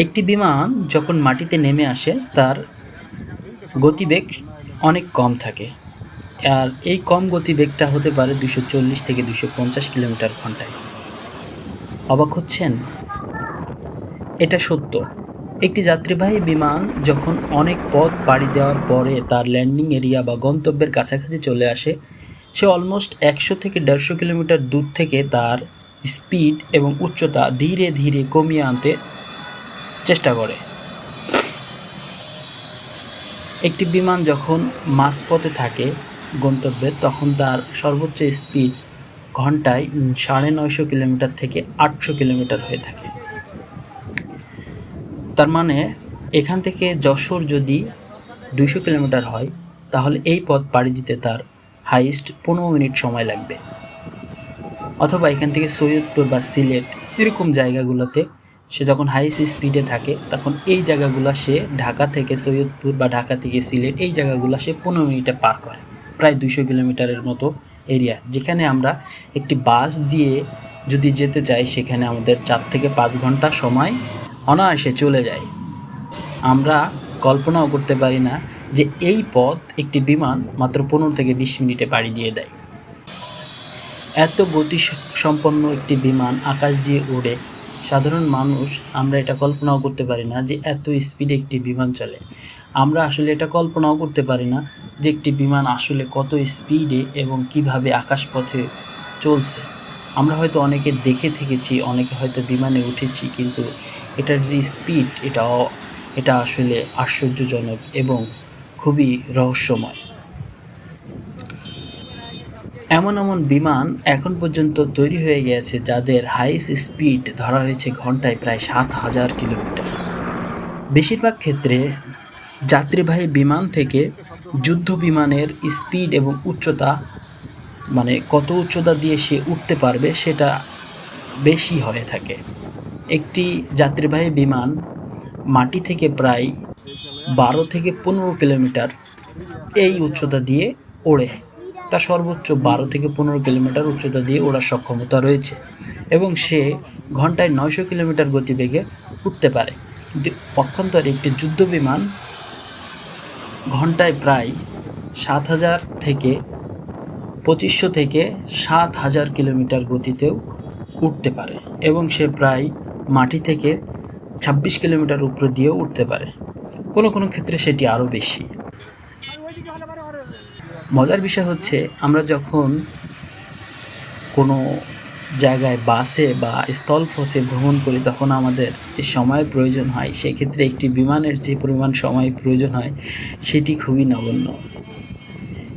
একটি বিমান যখন মাটিতে নেমে আসে, তার গতিবেগ অনেক কম থাকে। আর এই কম গতিবেগটা হতে পারে দুশো চল্লিশ থেকে দুশো পঞ্চাশ কিলোমিটার ঘন্টায়। অবাক হচ্ছেন? এটা সত্য। একটি যাত্রীবাহী বিমান যখন অনেক পথ পাড়ি দেওয়ার পরে তার ল্যান্ডিং এরিয়া বা গন্তব্যের কাছাকাছি চলে আসে, সে অলমোস্ট একশো থেকে দেড়শো কিলোমিটার দূর থেকে তার স্পিড এবং উচ্চতা ধীরে ধীরে কমিয়ে আনতে চেষ্টা করে। একটি বিমান যখন মাঝপথে থাকে গন্তব্যে, তখন তার সর্বোচ্চ স্পিড ঘন্টায় সাড়ে নয়শো কিলোমিটার থেকে আটশো কিলোমিটার হয়ে থাকে। তার মানে এখান থেকে যশোর যদি দুইশো কিলোমিটার হয়, তাহলে এই পথ পাড়ি দিতে তার হাইস্ট পনেরো মিনিট সময় লাগবে। অথবা এখান থেকে সৈয়দপুর বা সিলেট এরকম জায়গাগুলোতে সে যখন হাইস্ট স্পিডে থাকে, তখন এই জায়গাগুলো সে ঢাকা থেকে সৈয়দপুর বা ঢাকা থেকে সিলেট, এই জায়গাগুলো সে পনেরো মিনিটে পার করে। প্রায় দুশো কিলোমিটারের মতো এরিয়া যেখানে আমরা একটি বাস দিয়ে যদি যেতে চাই, সেখানে আমাদের চার থেকে পাঁচ ঘণ্টা সময় অনায়াসে চলে যায়। আমরা কল্পনাও করতে পারি না যে এই পথ একটি বিমান মাত্র পনেরো থেকে বিশ মিনিটে পাড়ি দিয়ে দেয়। এত গতি সম্পন্ন একটি বিমান আকাশ দিয়ে উড়ে সাধারণ মানুষ, আমরা এটা কল্পনাও করতে পারি না যে এত স্পিডে একটি বিমান চলে। আমরা আসলে এটা কল্পনাও করতে পারি না যে একটি বিমান আসলে কত স্পিডে এবং কীভাবে আকাশপথে চলছে। আমরা হয়তো অনেকে দেখে থেকেছি, অনেকে হয়তো বিমানে উঠেছি, কিন্তু এটার যে স্পিড এটা এটা আসলে আশ্চর্যজনক এবং খুবই রহস্যময়। এমন এমন বিমান এখন পর্যন্ত তৈরি হয়ে গেছে যাদের হাইস্ট স্পিড ধরা হয়েছে ঘন্টায় প্রায় সাত হাজার কিলোমিটার। বেশিরভাগ ক্ষেত্রে যাত্রীবাহী বিমান থেকে যুদ্ধ বিমানের স্পিড এবং উচ্চতা মানে কত উচ্চতা দিয়ে সে উঠতে পারবে সেটা বেশি হয়ে থাকে। একটি যাত্রীবাহী বিমান মাটি থেকে প্রায় বারো থেকে পনেরো কিলোমিটার এই উচ্চতা দিয়ে ওড়ে। তার সর্বোচ্চ বারো থেকে পনেরো কিলোমিটার উচ্চতা দিয়ে ওড়ার সক্ষমতা রয়েছে এবং সে ঘন্টায় নয়শো কিলোমিটার গতিবেগে উঠতে পারে। পক্ষান্তরে একটি যুদ্ধ বিমান ঘন্টায় প্রায় সাত হাজার থেকে পঁচিশশো থেকে সাত হাজার কিলোমিটার গতিতেও উঠতে পারে এবং সে প্রায় মাটি থেকে ছাব্বিশ কিলোমিটার উপরে দিয়েও উঠতে পারে। কোনো কোনো ক্ষেত্রে সেটি আরও বেশি। মজার বিষয় হচ্ছে আমরা যখন কোনো জায়গায় বাসে বা স্থলপথে ভ্রমণ করি, তখন আমাদের যে সময়ের প্রয়োজন হয়, সেক্ষেত্রে একটি বিমানের যে পরিমাণ সময় প্রয়োজন হয়, সেটি খুবই নগণ্য।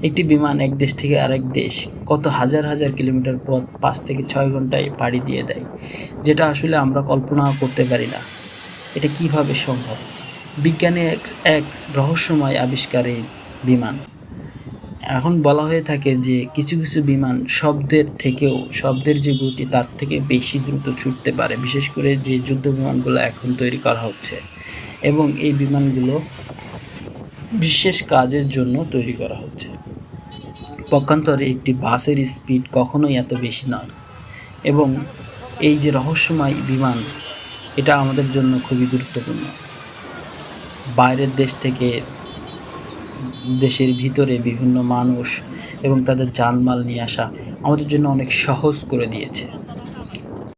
একটি বিমান এক দেশ থেকে আরেক দেশ কত হাজার হাজার কিলোমিটার পথ পাঁচ থেকে ছয় ঘন্টায় পাড়ি দিয়ে দেয়, যেটা আসলে আমরা কল্পনা করতে পারি না। এটা কীভাবে সম্ভব? বিজ্ঞানে এক এক রহস্যময় আবিষ্কার এই বিমান। এখন বলা হয়ে থাকে যে কিছু কিছু বিমান শব্দের থেকেও, শব্দের যে গতি তার থেকে বেশি দ্রুত ছুটতে পারে, বিশেষ করে যে যুদ্ধ বিমানগুলো এখন তৈরি করা হচ্ছে এবং এই বিমানগুলো বিশেষ কাজের জন্য তৈরি করা হচ্ছে। পক্ষান্তরে একটি বাসের স্পিড কখনোই এত বেশি নয় এবং এই যে রহস্যময় বিমান, এটা আমাদের জন্য খুবই গুরুত্বপূর্ণ। বাইরের দেশ থেকে দেশের ভিতরে বিভিন্ন মানুষ এবং তাদের জানমাল নিয়ে আসা আমাদের জন্য অনেক সহজ করে দিয়েছে।